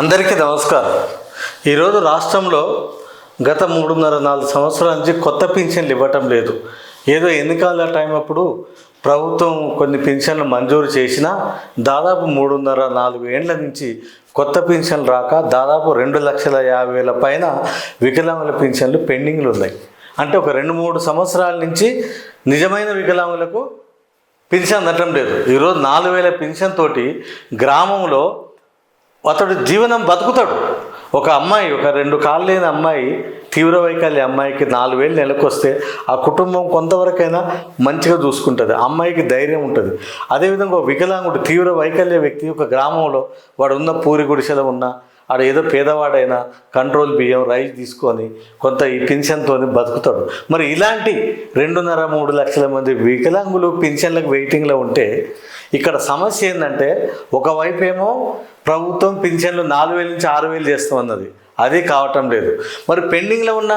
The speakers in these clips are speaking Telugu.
అందరికీ నమస్కారం. ఈరోజు రాష్ట్రంలో గత మూడున్నర నాలుగు సంవత్సరాల నుంచి కొత్త పింఛన్లు ఇవ్వటం లేదు. ఏదో ఎన్నికల టైం అప్పుడు ప్రభుత్వం కొన్ని పింఛన్లు మంజూరు చేసినా దాదాపు మూడున్నర నాలుగు ఏండ్ల నుంచి కొత్త పింఛన్లు రాక దాదాపు రెండు లక్షల యాభై వేల పైన వికలాంగుల పింఛన్లు పెండింగ్లు ఉన్నాయి. అంటే ఒక రెండు మూడు సంవత్సరాల నుంచి నిజమైన వికలాంగులకు పింఛన్ అందటం లేదు. ఈరోజు నాలుగు వేల పింఛన్ తోటి గ్రామంలో అతడు జీవనం బతుకుతాడు. ఒక అమ్మాయి ఒక రెండు కాళ్ళు లేని అమ్మాయి తీవ్ర వైకల్య అమ్మాయికి నాలుగు వేలు నెలకు వస్తే ఆ కుటుంబం కొంతవరకైనా మంచిగా చూసుకుంటుంది. ఆ అమ్మాయికి ధైర్యం ఉంటుంది. అదేవిధంగా ఒక వికలాంగుడు తీవ్ర వైకల్య వ్యక్తి ఒక గ్రామంలో వాడు ఉన్న పూరి గుడిసెలో ఉన్న ఆడ ఏదో పేదవాడైనా కంట్రోల్ బియ్యం రైస్ తీసుకొని కొంత ఈ పింఛన్తో బతుకుతాడు. మరి ఇలాంటి రెండున్నర మూడు లక్షల మంది వికలాంగులు పింఛన్లకు వెయిటింగ్లో ఉంటే ఇక్కడ సమస్య ఏంటంటే ఒకవైపు ఏమో ప్రభుత్వం పింఛన్లు నాలుగు వేల నుంచి ఆరు వేలు చేస్తామన్నది. అది కావటం లేదు. మరి పెండింగ్లో ఉన్న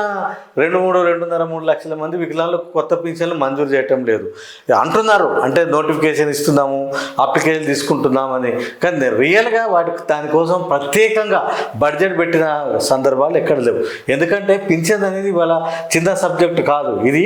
రెండు మూడు రెండున్నర మూడు లక్షల మంది వికలాంగులకు కొత్త పింఛన్లు మంజూరు చేయటం లేదు. అంటున్నారు అంటే నోటిఫికేషన్ ఇస్తున్నాము అప్లికేషన్ తీసుకుంటున్నామని. కానీ రియల్గా వాటికి దానికోసం ప్రత్యేకంగా బడ్జెట్ పెట్టిన సందర్భాలు ఎక్కడ లేవు. ఎందుకంటే పింఛన్ అనేది ఇవాళ చిన్న సబ్జెక్ట్ కాదు. ఇది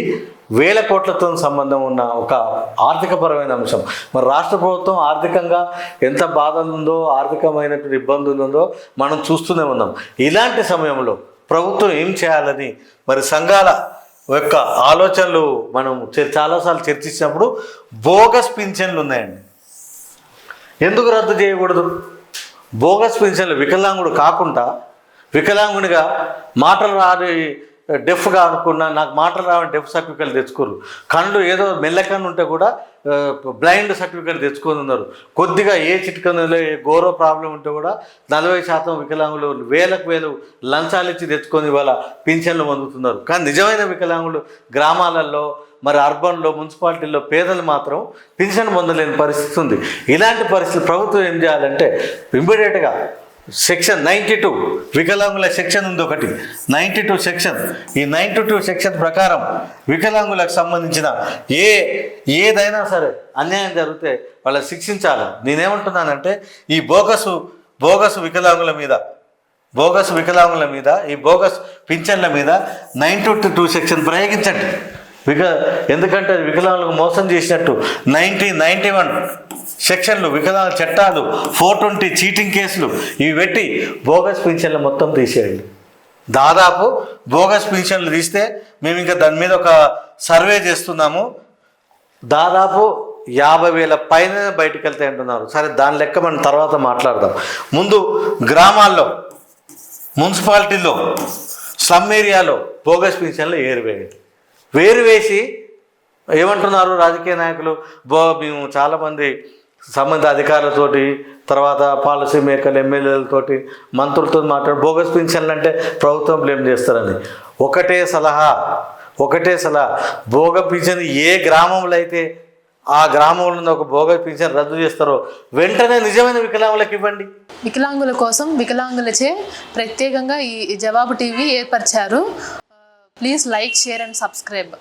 వేల కోట్లతో సంబంధం ఉన్న ఒక ఆర్థికపరమైన అంశం. మరి రాష్ట్ర ప్రభుత్వం ఆర్థికంగా ఎంత బాధ ఉందో ఆర్థికమైనటువంటి ఇబ్బందులు ఉందో మనం చూస్తూనే ఉన్నాం. ఇలాంటి సమయంలో ప్రభుత్వం ఏం చేయాలని మరి సంఘాల యొక్క ఆలోచనలు మనం చాలాసార్లు చర్చించినప్పుడు బోగస్ పింఛన్లు ఉన్నాయండి. ఎందుకు రద్దు చేయకూడదు? బోగస్ పింఛన్లు వికలాంగుడు కాకుండా వికలాంగునిగా మాటలు రాని డెఫ్గా అనుకున్నా నాకు మాటలు రావని డెఫ్ సర్టిఫికేట్ తెచ్చుకోరు. కళ్ళు ఏదో మెల్లకన్ను ఉంటే కూడా బ్లైండ్ సర్టిఫికేట్ తెచ్చుకొని ఉన్నారు. కొద్దిగా ఏ చిట్కనులో ఏ గౌరవ ప్రాబ్లం ఉంటే కూడా నలభై శాతం వికలాంగులు వేలకు వేలు లంచాలు ఇచ్చి తెచ్చుకొని ఇవాళ పింఛన్లు పొందుతున్నారు. కానీ నిజమైన వికలాంగులు గ్రామాలలో మరి అర్బన్లో మున్సిపాలిటీల్లో పేదలు మాత్రం పింఛన్ పొందలేని పరిస్థితి ఉంది. ఇలాంటి పరిస్థితి ప్రభుత్వం ఏం చేయాలంటే ఇమ్మీడియట్గా సెక్షన్ నైంటీ టూ వికలాంగుల సెక్షన్ ఉంది ఒకటి. Ninety two section. ఈ నైంటీ టూ సెక్షన్ ప్రకారం వికలాంగులకు సంబంధించిన ఏ ఏదైనా సరే అన్యాయం జరిగితే వాళ్ళని శిక్షించాలి. నేనేమంటున్నానంటే ఈ బోగసు బోగసు వికలాంగుల మీద బోగస్ వికలాంగుల మీద ఈ బోగస్ పింఛన్ల మీద నైన్ టు టూ సెక్షన్ ప్రయోగించండి. విక ఎందుకంటే వికలాంగులకు మోసం చేసినట్టు. నైన్టీన్ నైంటీ వన్ సెక్షన్లు వికలాంగ చట్టాలు ఫోర్ ట్వంటీ చీటింగ్ కేసులు ఇవి పెట్టి బోగస్ పింఛన్లు మొత్తం తీసేయండి. దాదాపు బోగస్ పింఛన్లు తీస్తే మేము ఇంకా దాని మీద ఒక సర్వే చేస్తున్నాము. దాదాపు యాభై వేల పైన బయటకు వెళ్తాయి అంటున్నారు. సరే దాని లెక్క మనం తర్వాత మాట్లాడదాం. ముందు గ్రామాల్లో మున్సిపాలిటీలో స్లమ్ ఏరియాలో బోగస్ పింఛన్లు ఏరివేయండి. వేరు వేసి ఏమంటున్నారు రాజకీయ నాయకులు? బో మేము చాలామంది సంబంధిత అధికారులతోటి తర్వాత పాలసీ మేకర్లు ఎమ్మెల్యేలతోటి మంత్రులతో మాట్లాడి బోగస్ పింఛన్లు అంటే ప్రభుత్వం బ్లేమ్ చేస్తారని. ఒకటే సలహా ఒకటే సలహా. భోగ పింఛన్ ఏ గ్రామంలో అయితే ఆ గ్రామంలో ఉన్న ఒక భోగ పింఛన్ రద్దు చేస్తారో వెంటనే నిజమైన వికలాంగులకు ఇవ్వండి. వికలాంగుల కోసం వికలాంగులచే ప్రత్యేకంగా ఈ జవాబు TV ఏర్పరిచారు. Please like share and subscribe